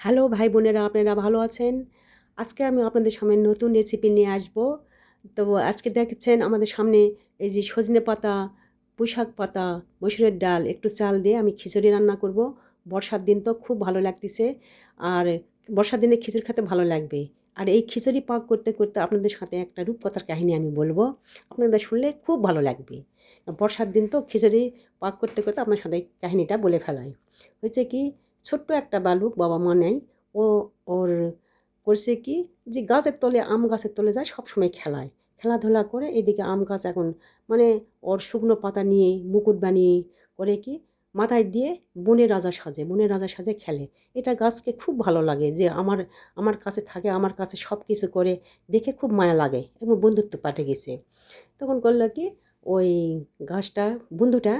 Hello ভাই বোনেরা, আপনারা ভালো আছেন? আজকে আমি আপনাদের সামনে নতুন রেসিপি নিয়ে আসব। তো আজকে দেখছেন আমাদের সামনে এই যে সজনে পাতা, পুঁইশাক পাতা, মসুরের ডাল, একটু চাল দিয়ে আমি খিচুড়ি রান্না করব। বর্ষার দিন তো খুব ভালো লাগতেছে আর বর্ষার দিনে খিচুড়ি খেতে ভালো লাগবে। আর এই খিচুড়ি পাক করতে করতে আপনাদের সাথে একটা রূপকথার কাহিনী আমি বলব। আপনাদের শুনলে খুব ভালো লাগবে। বর্ষার দিন তো খিচুড়ি পাক করতে করতে আপনার সাথে কাহিনীটা বলে ফেলাই। হয়েছে কি ছোট্ট একটা বালুক বাবা মা নেয়। ও, ওর করছে কি যে গাছের তলে, আম গাছের তলে যায়, সবসময় খেলায়। খেলাধুলা করে এদিকে আম গাছ এখন মানে ওর শুকনো পাতা নিয়ে মুকুট বানিয়ে করে কি মাথায় দিয়ে বনের রাজা সাজে বনের রাজা সাজে খেলে। এটা গাছকে খুব ভালো লাগে যে আমার আমার কাছে থাকে, আমার কাছে সব কিছু করে দেখে খুব মায়া লাগে এবং বন্ধুত্ব পাঠে গেছে। তখন করল কি ওই গাছটা, বন্ধুটা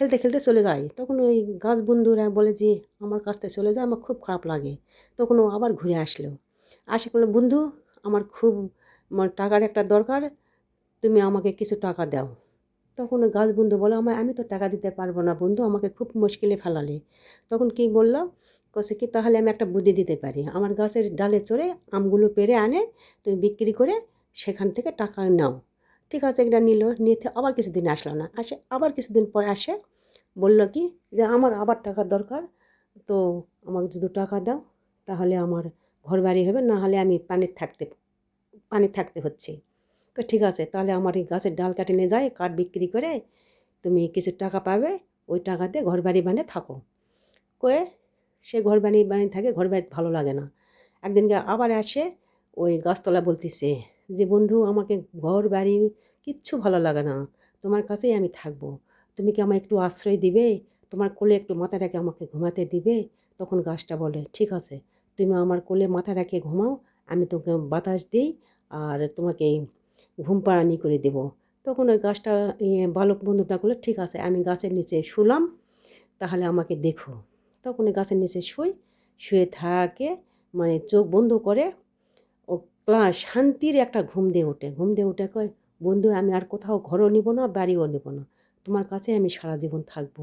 খেলতে খেলতে চলে যায়। তখন ওই গাছ বন্ধুরা বলে যে, আমার কাছ থেকে চলে যায় আমার খুব খারাপ লাগে। তখন ও আবার ঘুরে আসলো। আসে করল, বন্ধু, আমার খুব আমার টাকার একটা দরকার, তুমি আমাকে কিছু টাকা দাও। তখন ওই গাছ বন্ধু বলো আমার আমি তো টাকা দিতে পারব না বন্ধু, আমাকে খুব মুশকিলে ফেলালে। তখন কি বলল কছে কি, তাহলে আমি একটা বুদ্ধি দিতে পারি। আমার গাছের ডালে চড়ে আমগুলো পেরে আনে, তুমি বিক্রি করে সেখান থেকে টাকা নাও। ঠিক আছে, এটা নিল নিতে আবার কিছুদিন আসলো না। আসে, আবার কিছুদিন পর আসে, বলল কি যে আমার আবার টাকার দরকার, তো আমাকে যদি টাকা দাও, তাহলে আমার ঘর বাড়ি হবে, না হলে আমি পানির থাকতে পানি থাকতে হচ্ছে। তো ঠিক আছে, তাহলে আমার এই গাছের ডাল কাটে নিয়ে যায়, কাঠ বিক্রি করে তুমি কিছু টাকা পাবে, ওই টাকা দিয়ে ঘর বাড়ি বানিয়ে থাকো। কয়ে সে ঘর বাড়ি বানিয়ে থাকে ঘর বাড়ি ভালো লাগে না। একদিনকে আবার আসে, ওই গাছতলা বলতেছে যে, বন্ধু, আমাকে ঘর, বাড়ি কিচ্ছু ভালো লাগে না। তোমার কাছেই আমি থাকব। তুমি কি আমায় একটু আশ্রয় দিবে? তোমার কোলে একটু মাথা রেখে আমাকে ঘুমাতে দিবে? তখন গাছটা বলে, ঠিক আছে, তুমি আমার কোলে মাথা রেখে ঘুমাও, আমি তোকে বাতাস দিই আর তোমাকে ঘুম পাড়ানি করে দেবো। তখন ওই গাছটা বালক বন্ধুটা করল ঠিক আছে, আমি গাছের নিচে শুলাম, তাহলে আমাকে দেখো। তখন ওই গাছের নিচে শুই, শুয়ে থাকে মানে চোখ বন্ধ করে শান্তির একটা ঘুম দিয়ে ওঠে। ঘুম দিয়ে উঠে কয়, বন্ধু, আমি আর কোথাও ঘরও নিব না, বাড়িও নেব না। তোমার কাছে আমি সারা জীবন থাকব।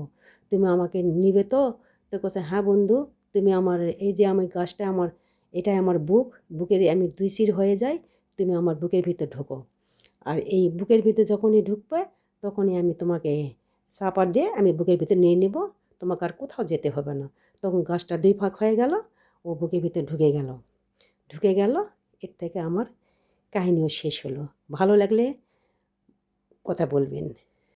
তুমি আমাকে নিবে তো? তো কাছে হ্যাঁ বন্ধু, তুমি আমার, এই যে আমি গাছটা আমার, এটাই আমার বুক। বুকের আমি দুই সির হয়ে যাই, তুমি আমার বুকের ভিতর ঢোকো। আর এই বুকের ভিতরে যখনই ঢুকবে, তখনই আমি তোমাকে চাপা দিয়ে আমি বুকের ভিতরে নিয়ে নেব। তোমাকে আর কোথাও যেতে হবে না। তখন গাছটা দুই ফাঁক হয়ে গেল, ও বুকের ভিতরে ঢুকে গেল। ঢুকে গেল এর থেকে আমার কাহিনীও শেষ হলো। ভালো লাগলে কথা বলবেন।